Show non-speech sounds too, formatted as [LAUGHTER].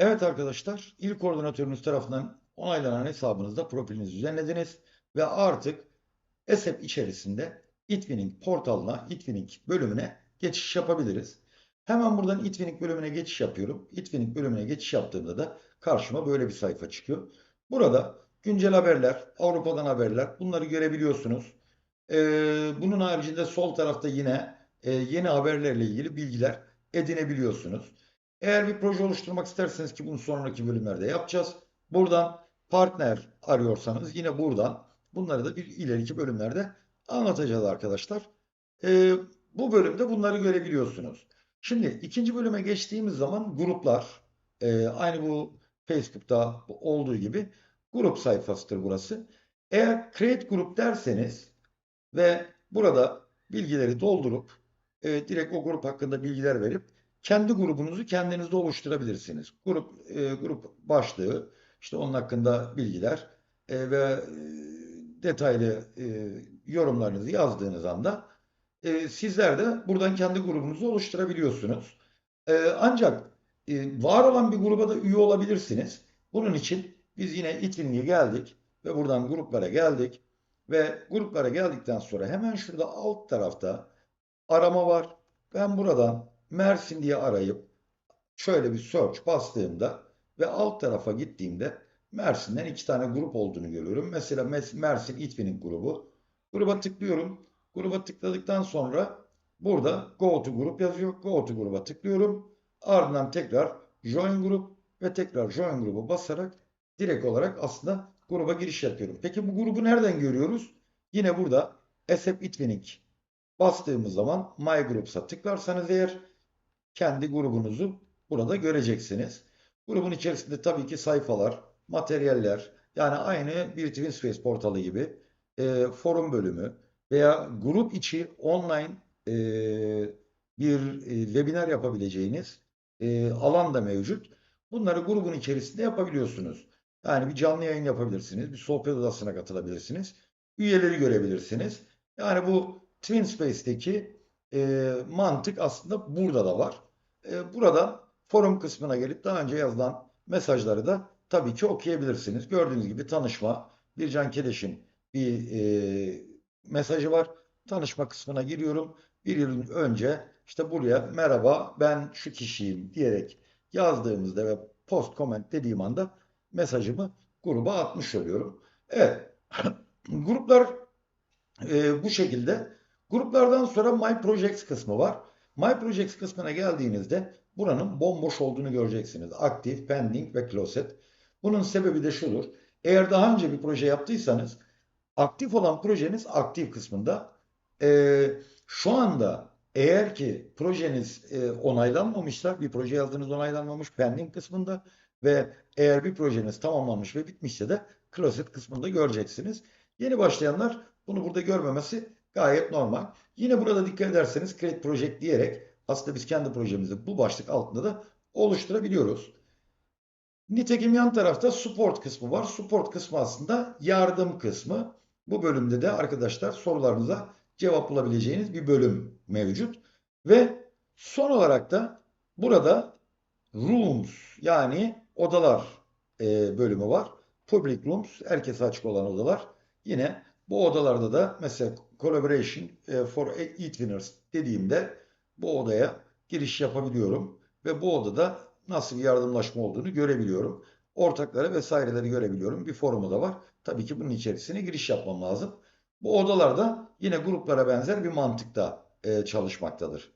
Evet arkadaşlar, il koordinatörünüz tarafından onaylanan hesabınızda profilinizi düzenlediniz ve artık ESEP içerisinde Itwinning portalına, Itwinning bölümüne geçiş yapabiliriz. Hemen buradan Itwinning bölümüne geçiş yapıyorum. Itwinning bölümüne geçiş yaptığımda da karşıma böyle bir sayfa çıkıyor. Burada güncel haberler, Avrupa'dan haberler bunları görebiliyorsunuz. Ee, bunun haricinde sol tarafta yine e, yeni haberlerle ilgili bilgiler edinebiliyorsunuz. Eğer bir proje oluşturmak isterseniz ki bunu sonraki bölümlerde yapacağız. Buradan partner arıyorsanız yine buradan bunları da bir ileriki bölümlerde anlatacağız arkadaşlar. Ee, bu bölümde bunları görebiliyorsunuz. Şimdi ikinci bölüme geçtiğimiz zaman gruplar e, aynı bu Facebook'ta olduğu gibi grup sayfasıdır burası. Eğer create grup derseniz ve burada bilgileri doldurup e, direkt o grup hakkında bilgiler verip kendi grubunuzu kendinizde oluşturabilirsiniz. Grup e, grup başlığı, işte onun hakkında bilgiler e, ve e, detaylı e, yorumlarınızı yazdığınız anda e, sizler de buradan kendi grubunuzu oluşturabiliyorsunuz. E, ancak e, var olan bir gruba da üye olabilirsiniz. Bunun için biz yine Itwin'e geldik ve buradan gruplara geldik ve gruplara geldikten sonra hemen şurada alt tarafta arama var. Ben buradan Mersin diye arayıp şöyle bir search bastığımda ve alt tarafa gittiğimde Mersin'den iki tane grup olduğunu görüyorum. Mesela Mersin İTV'nin grubu. Gruba tıklıyorum. Gruba tıkladıktan sonra burada Go to Group yazıyor. Go to Group'a tıklıyorum. Ardından tekrar Join Group ve tekrar Join Group'u basarak direkt olarak aslında gruba giriş yapıyorum. Peki bu grubu nereden görüyoruz? Yine burada SF Itwining bastığımız zaman My Groups'a tıklarsanız eğer kendi grubunuzu burada göreceksiniz. Grubun içerisinde tabii ki sayfalar, materyaller, yani aynı bir TwinSpace portalı gibi e, forum bölümü veya grup içi online e, bir e, webinar yapabileceğiniz e, alan da mevcut. Bunları grubun içerisinde yapabiliyorsunuz. Yani bir canlı yayın yapabilirsiniz, bir sohbet odasına katılabilirsiniz, üyeleri görebilirsiniz. Yani bu TwinSpace'teki e, mantık aslında burada da var. E, buradan forum kısmına gelip daha önce yazılan mesajları da tabii ki okuyabilirsiniz. Gördüğünüz gibi tanışma, Bircan Keleş'in bir e, mesajı var. Tanışma kısmına giriyorum. Bir yıl önce işte buraya merhaba ben şu kişiyim diyerek yazdığımızda ve post comment dediğim anda mesajımı gruba atmış oluyorum. Evet, [CLEARS THROAT] gruplar e, bu şekilde. Gruplardan sonra My Projects kısmı var. My Projects kısmına geldiğinizde buranın bomboş olduğunu göreceksiniz. Active, Pending ve Closet. Bunun sebebi de şudur. Eğer daha önce bir proje yaptıysanız aktif olan projeniz aktif kısmında. Ee, şu anda eğer ki projeniz e, onaylanmamışsa, bir proje yazdığınız onaylanmamış pending kısmında ve eğer bir projeniz tamamlanmış ve bitmişse de closet kısmında göreceksiniz. Yeni başlayanlar bunu burada görmemesi gayet normal. Yine burada dikkat ederseniz create project diyerek aslında biz kendi projemizi bu başlık altında da oluşturabiliyoruz. Nitekim yan tarafta support kısmı var. Support kısmı aslında yardım kısmı. Bu bölümde de arkadaşlar sorularınıza cevap bulabileceğiniz bir bölüm mevcut. Ve son olarak da burada rooms yani odalar e, bölümü var. Public rooms herkese açık olan odalar. Yine bu odalarda da mesela collaboration e, for e-winners dediğimde bu odaya giriş yapabiliyorum ve bu odada nasıl bir yardımlaşma olduğunu görebiliyorum. Ortakları vesaireleri görebiliyorum. Bir forumu da var. Tabii ki bunun içerisine giriş yapmam lazım. Bu odalarda yine gruplara benzer bir mantıkta e, çalışmaktadır.